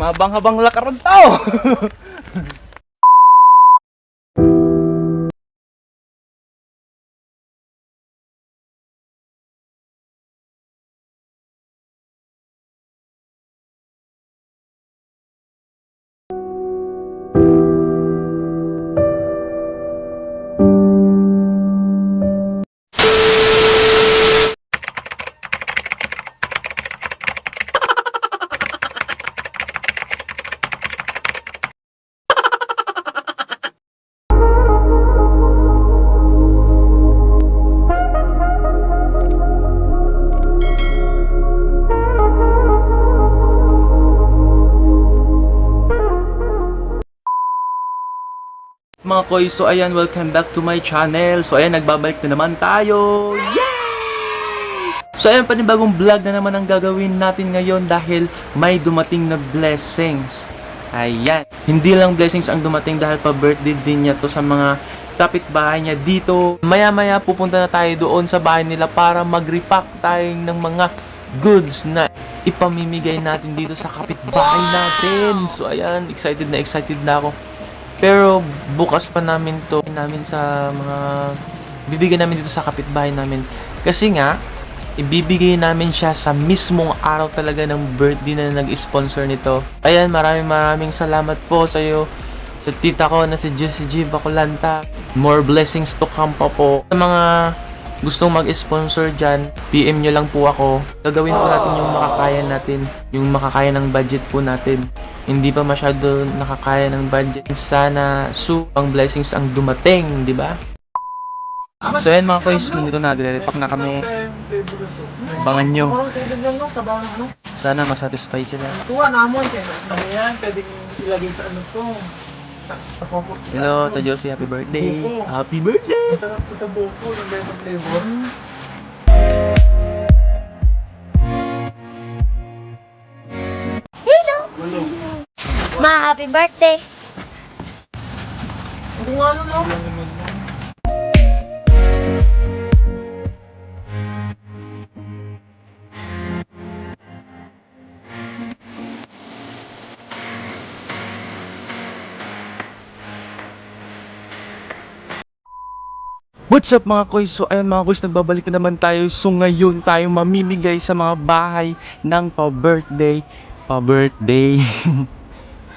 Mabang-habang lakaran tao. Mga koy, so ayan, welcome back to my channel. So ayan, nagbabalik na naman tayo. Yay! So ayan, panibagong vlog na naman ang gagawin natin ngayon dahil may dumating na blessings. Ayan. Hindi lang blessings ang dumating dahil pa birthday din niya to sa mga kapitbahay niya dito. Maya-maya pupunta na tayo doon sa bahay nila para mag-repack tayo ng mga goods na ipamimigay natin dito sa kapitbahay natin. So ayan, excited na excited na ako. Pero bukas pa namin to namin sa mga bibigyan namin dito sa kapitbahay namin. Kasi nga ibibigay namin siya sa mismong araw talaga ng birthday na nag-sponsor nito. Ayan, maraming maraming salamat po sa iyo sa tita ko na si Jessie G. Bacolanta. More blessings to come pa po. Sa mga gustong mag-sponsor dyan, PM nyo lang po ako. Gagawin po natin yung makakaya natin. Yung makakaya ng budget po natin. Hindi pa masyado nakakaya ng budget. Sana ang blessings ang dumating, di ba? So ayan mga koys, nandito na, dire-repack na kami. Abangan nyo. Sana masatisfy sila. Tuwa namon kay ano yan, pwedeng ilagay sa ano to. Hello, to Josie, happy birthday. Happy birthday! Masarap to sa buko, yung ganito flavor. Ma, happy birthday! Kung ano no? What's up mga koys? So ayun mga koys, nagbabalik na naman tayo. So ngayon tayo mamimigay sa mga bahay ng pa-birthday. Pa-birthday.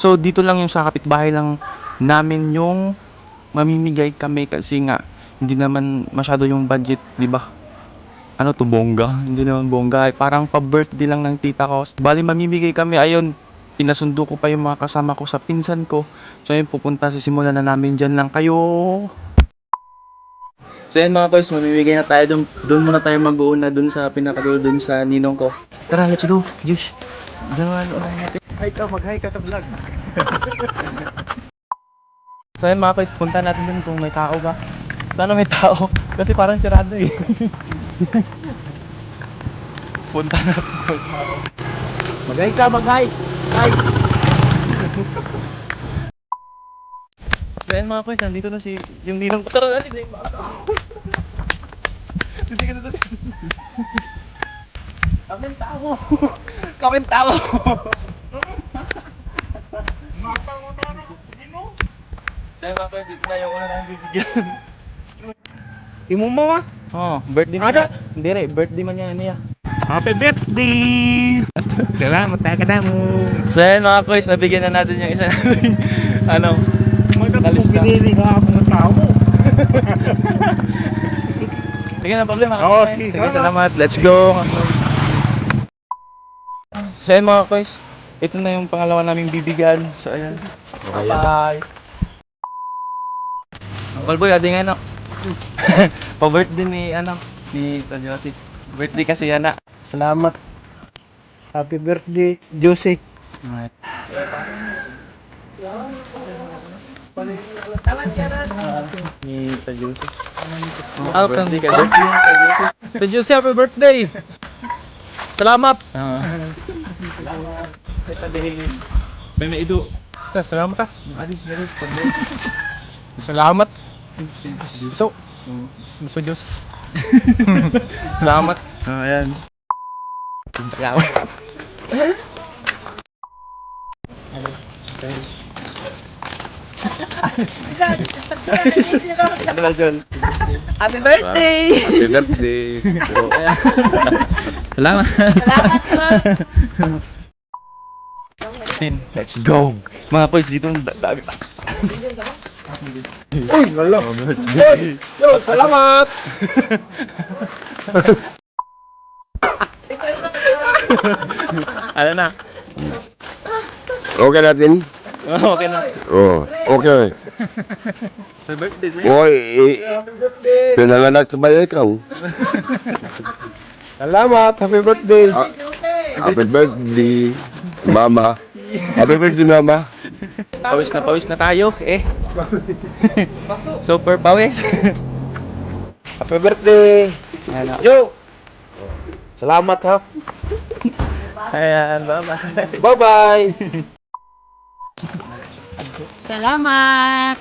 so dito lang yung sa kapitbahay lang namin yung mamimigay kami kasi nga hindi naman masyado yung budget, di ba? Ano to, bongga? Hindi naman bongga. Ay, parang pa-birthday lang ng tita ko. Bali mamimigay kami. Ayun, pinasundo ko pa yung mga kasama ko sa pinsan ko. So ayun, pupunta sa simulan na namin dyan lang kayo. So yan mga boys, mamimigay na tayo doon. Doon muna tayo mag-uuna doon sa pinakadulo doon sa ninong ko. Tara, let's go. Jush. Doon na natin. Ka, mag-hi ka sa vlog. So yan mga boys, punta natin doon kung may tao ba. Sana may tao. Kasi parang sirado eh. punta natin kung may tao. Mag-hi ka, mag-hi. Hi. So yan mga boys, nandito na si yung ninong ko. Tara, dali na yung mga tao. Hindi ka na dali. Kaming tao. Kaming tao. Mga boys, dito na yung una namin bibigyan. Imo mo ah. Oh, birthday man Ada? niya. Hindi re, birthday man niya niya. Happy birthday! Salamat ka mo. So yan mga boys, nabigyan na natin yung isa namin. ano? Alis Magkakong ka. pinili ka ako ng tao mo. Sige na problema. Oo, Sige, sige. salamat. Let's go. So yan mga boys, ito na yung pangalawa naming bibigyan. So ayan. Bye. Uncle Boy, adi nga no. Pa-birthday ni ano, ni Tanyosi. Birthday kasi yan na. Salamat. Happy birthday, Josie. Alright. Ni Tanyosi. Ah, birthday ka, birthday ka, Tanyosi. So, Josie, happy birthday! Salamat! Ah. May maido. Salamat ah. Adi, adi. Salamat. So, so Diyos. Salamat. Ah, ayan. Salamat. Ano ba? Happy birthday! Happy birthday. Salamat. Salamat po. Let's go. Mga boys, dito ang da- dami pa. Uy, wala. Yo, salamat. Ano na? Okay natin? Oh, okay na. Oh, okay. Happy birthday sa'yo. Boy, eh, pinanganak sa bayan ikaw. Salamat! Happy birthday! Ah, happy birthday, mama. Happy birthday, mama. Pawis na pawis na tayo, eh. Super pawis. Happy birthday! Ayan, Yo! Salamat ha! Ayan, bye-bye. Bye-bye! Salamat!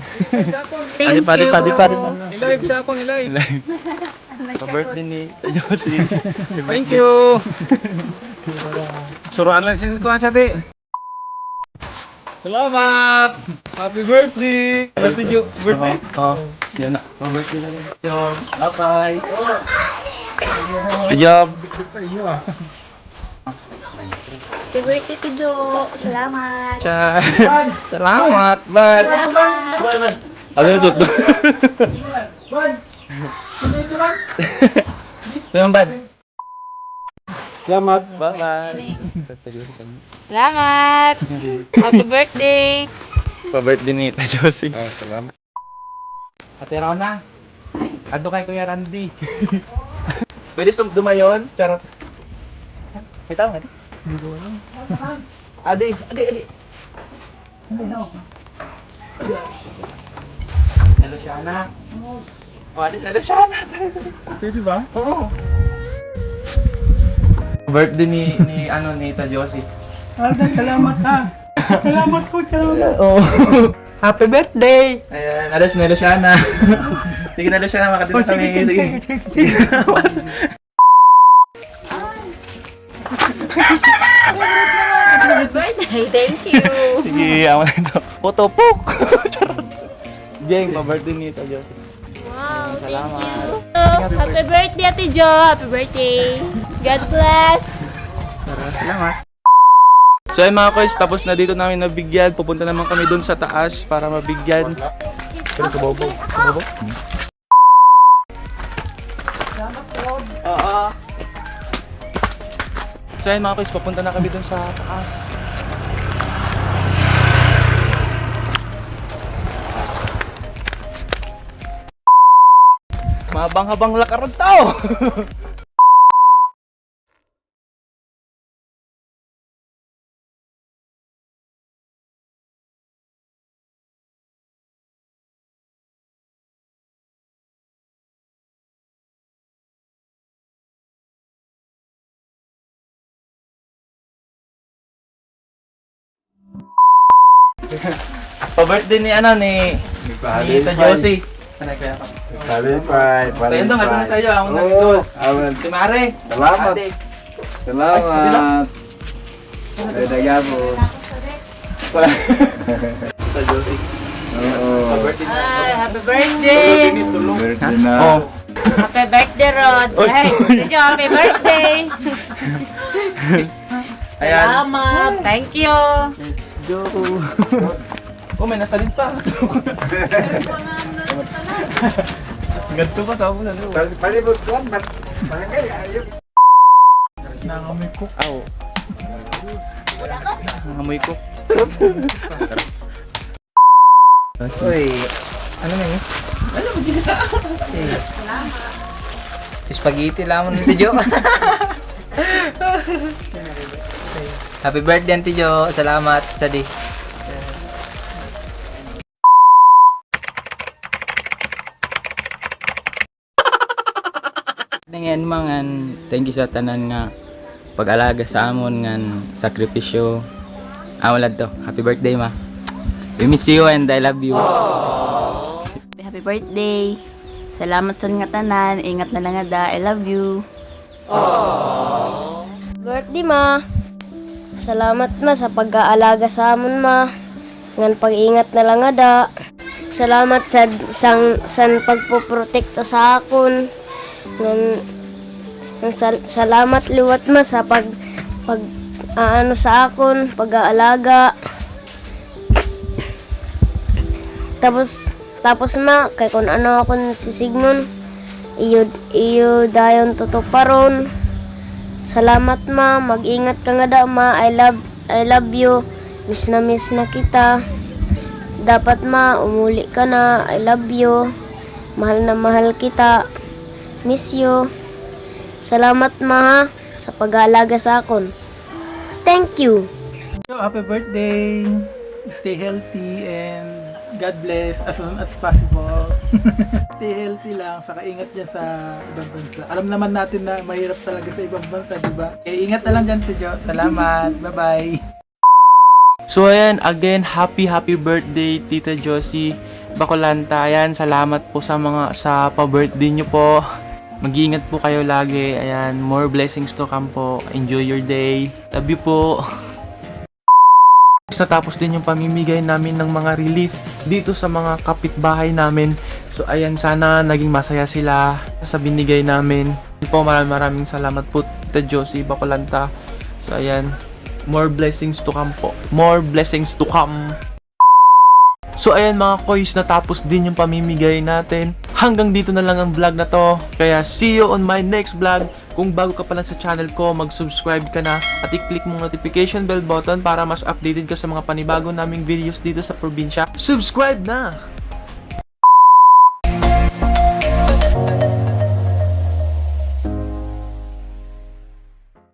Thank padi, you. padi, padi. Nilive siya akong nilive. Pa-birthday ni Josie. Thank you! Suruan lang sinutuan siya di. Salamat! Happy birthday! Birthday Jo! Birthday! Oh, yan na. Pa-birthday na rin. Yo, bye-bye. Good job. Happy birthday to Jo. Salamat. Salamat, man. Salamat. Bye, man. Ano yung tutdo? Salamat, bad. Salamat! Bye-bye. Salamat. Happy birthday. Pa-birthday ni Tita Josie. Ah, salamat. Ate Rona, ando kay Kuya Randy. Pwede sum dumayon? Charot. May tao nga di? Adi, adi, adi. Hello, Shana. Oh, adi, hello, Shana. Pwede ba? Oo. Birthday ni, ni, ano, ni Tita Josie. Alda, salamat ha! Salamat po, salamat! Oo. Happy birthday! Ayan, alas na Luciana. Sige na Luciana, makatito Oh, kami. sige, Sige. sige, Happy birthday. Thank you. Sige, ako na ito. Potopok! Charot. Jeng, pa-birthday ni Tita Josie. Wow, thank Salamat. Happy birthday, Ate Jo. Happy birthday. God bless. Salamat. So ayun mga koys, tapos na dito namin nabigyan. Pupunta naman kami dun sa taas para mabigyan. Pero sa bobo. Sa bobo? Oo. So ayun mga koys, papunta na kami dun sa taas. Mabang-habang lakaran tao! Pa-birthday ni ano ni ni Tita Josie. Qualify! Tayo dong, ano na sa'yo? Ako na dito. awan. Si Mare. Salamat. Ate. Salamat! Pwede gabon. Tita Josie. Oo. Pa-birthday na. Ay, happy birthday. Birthday na. Oh. Happy birthday, Rod. Oy. Hey, Jo, happy birthday. Ayan. Salamat. Thank you. Go. Oh, may nasalid pa. Ganto pa sa mo na. Palibot ko, barangay ayok? Nangamoy ko. Aw. Nangamoy ko. Uy, ano na yun? Ano ba ginita? Spaghetti lamang ni Tijo. Happy birthday, Auntie Jo. Salamat sa di. Ngayon mangan, thank you sa tanan nga pag-alaga sa amon ngan sakripisyo. Awalad to. Happy birthday ma. We miss you and I love you. Happy birthday. Salamat sa nga tanan. Ingat na lang nga da. I love you. Birthday ma. Salamat ma sa pag-aalaga sa amon ma. Ngan pag-ingat na lang nga da. Salamat sa sang san pagpoprotekta sa akon. Ngan, ngan sal- salamat liwat ma sa pag pag aano sa akon, pag-aalaga. Tapos tapos ma kay kun ano ako sisignon iyo iyo dayon tutuparon. Salamat ma, mag-ingat ka nga da ma. I love I love you. Miss na miss na kita. Dapat ma, umuli ka na. I love you. Mahal na mahal kita. Miss you. Salamat ma ha, sa pag-aalaga sa akon. Thank you. So, happy birthday. Stay healthy and God bless as soon as possible. Stay healthy lang, saka ingat dyan sa ibang bansa. Alam naman natin na mahirap talaga sa ibang bansa, di ba? Eh, ingat na lang dyan, Tijo. Salamat. Bye-bye. So ayan, again, happy happy birthday Tita Josie Bacolanta. Ayan, salamat po sa mga sa pa-birthday nyo po. Mag-iingat po kayo lagi. Ayan, more blessings to come po. Enjoy your day. Love you po. Natapos din yung pamimigay namin ng mga relief dito sa mga kapitbahay namin. So ayan, sana naging masaya sila sa binigay namin. Po, maraming maraming salamat po Tita Josie Bacolanta. So ayan, more blessings to come po. More blessings to come. So ayan mga koys, natapos din yung pamimigay natin. Hanggang dito na lang ang vlog na to. Kaya see you on my next vlog. Kung bago ka pa lang sa channel ko, mag-subscribe ka na at i-click mong notification bell button para mas updated ka sa mga panibago naming videos dito sa probinsya. Subscribe na!